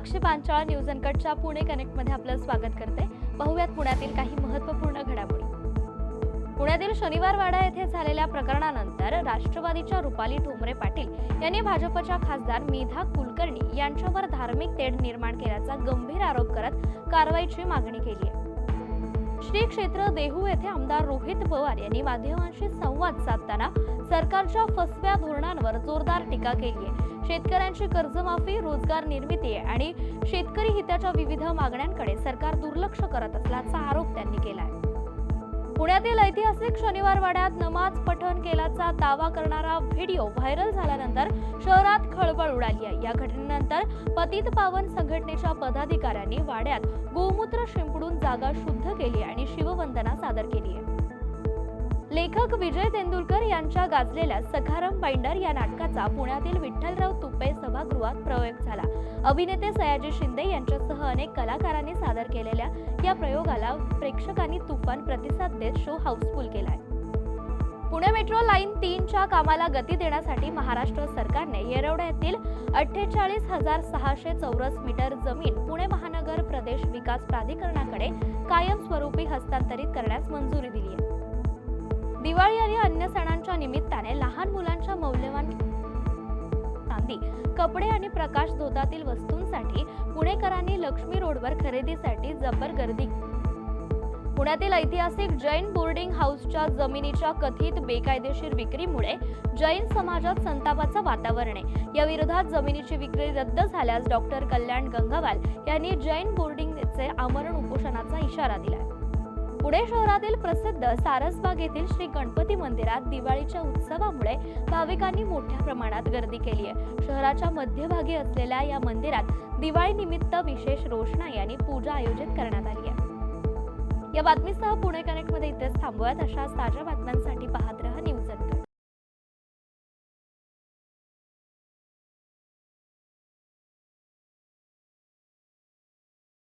साक्षी Panchal news अनकटच्या पुणे कनेक्टमध्ये आपलं स्वागत करते. पाहुयात पुण्यातील काही महत्त्वपूर्ण घडामोडी. पुण्यातील शनिवारवाडा येथे झालेल्या प्रकरणानंतर राष्ट्रवादीच्या रुपाली ठोंबरे पाटील यांनी भाजपच्या खासदार मेधा कुलकर्णी यांच्यावर धार्मिक तेढ निर्माण केल्याचा गंभीर आरोप करत कारवाईची मागणी केली आहे. श्री क्षेत्र देहू येथे आमदार रोहित पवार यांनी माध्यमांशी संवाद साधताना सरकारच्या फसव्या धोरणांवर जोरदार टीका केली आहे. शेतकऱ्यांची कर्जमाफी रोजगार निर्मिती आणि शेतकरी हिताच्या विविध मागण्यांकडे सरकार दुर्लक्ष करत असल्याचा आरोप त्यांनी केला आहे पुण्यातील ऐतिहासिक शनिवार वाड्यात नमाज पठण केल्याचा दावा करणारा व्हिडिओ व्हायरल झाल्यानंतर शहरात खळबळ उडाली आहे. या घटनेनंतर पतित पावन संघटनेच्या पदाधिकाऱ्यांनी वाड्यात गोमूत्र शिंपडून जागा शुद्ध केली आणि शिववंदना सादर केली आहे. लेखक विजय तेंडुलकर यांच्या गाजलेल्या सखाराम बाइंडर या नाटकाचा पुण्यातील विठ्ठलराव तुपे सभागृहात प्रयोग झाला. अभिनेते सयाजी शिंदे यांच्यासह अनेक कलाकारांनी सादर केलेल्या या प्रयोगाला प्रेक्षकांनी तुफान प्रतिसाद देत शो हाऊसफुल केलाय. पुणे मेट्रो लाईन तीनच्या कामाला गती देण्यासाठी महाराष्ट्र सरकारने येरवड्यातील अठ्ठेचाळीस हजार सहाशे चौरस मीटर जमीन पुणे महानगर प्रदेश विकास प्राधिकरणाकडे कायमस्वरूपी हस्तांतरित करण्यास मंजुरी दिली आहे. दिवाळी आणि अन्य सणांच्या निमित्ताने लहान मुलांच्या मौल्यवान चांदी कपडे आणि प्रकाश धोतातील वस्तूंसाठी पुणेकरांनी लक्ष्मी रोडवर खरेदीसाठी जबर गर्दी. पुण्यातील ऐतिहासिक जैन बोर्डिंग हाऊसच्या जमिनीच्या कथित बेकायदेशीर विक्रीमुळे जैन समाजात संतापाचं वातावरण आहे. या विरोधात जमिनीची विक्री रद्द झाल्यास डॉक्टर कल्याण गंगावाल यांनी जैन बोर्डिंगचे आमरण उपोषणाचा इशारा दिलाय. पुणे शहरातील प्रसिद्ध सारसबाग येथील श्री गणपती मंदिरात दिवाळीच्या उत्सवामुळे भाविकांनी मोठ्या प्रमाणात गर्दी केली आहे. शहराच्या मध्यभागी असलेल्या या मंदिरात दिवाळी निमित्त विशेष रोषणाई आणि पूजा आयोजित करण्यात आली आहे. या बातमीसह पुणे कनेक्टमध्ये इथेच थांबूयात. अशा ताज्या बातम्यांसाठी